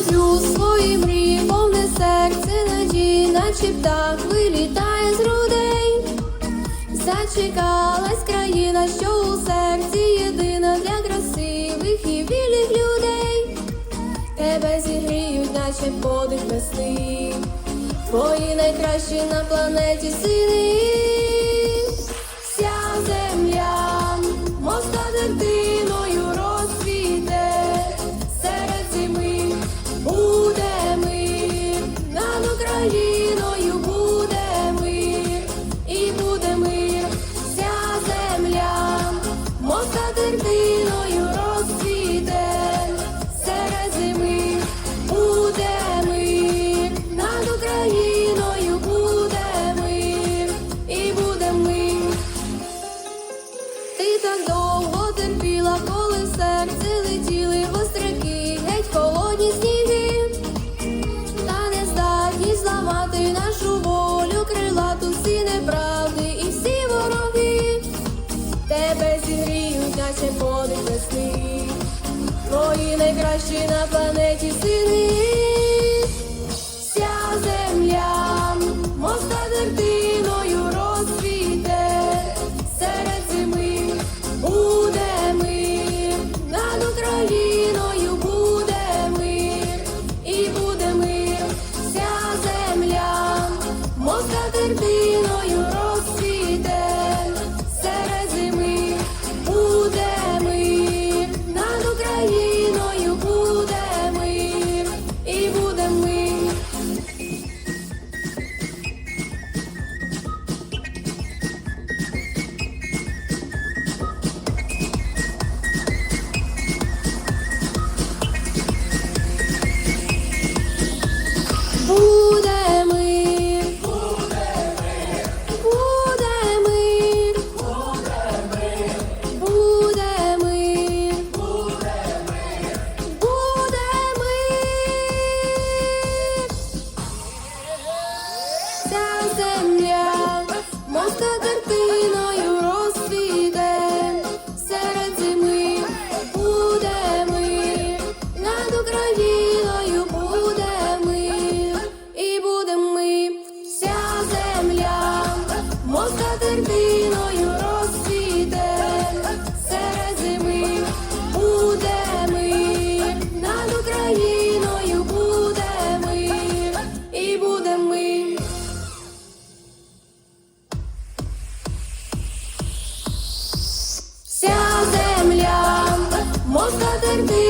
люблю свої мрії, повне серце надії, наче птах вилітає з грудей. Зачекалась країна, що у серці єдина для красивих і вільних людей. Тебе зігріють, наче подих весни. Твої найкращі на планеті сини. Зламати нашу волю, крилату всі неправди і всі вороги. Тебе зігріють, наче подих весни, твої найкращі на планеті сили. be ця земля. Можна так.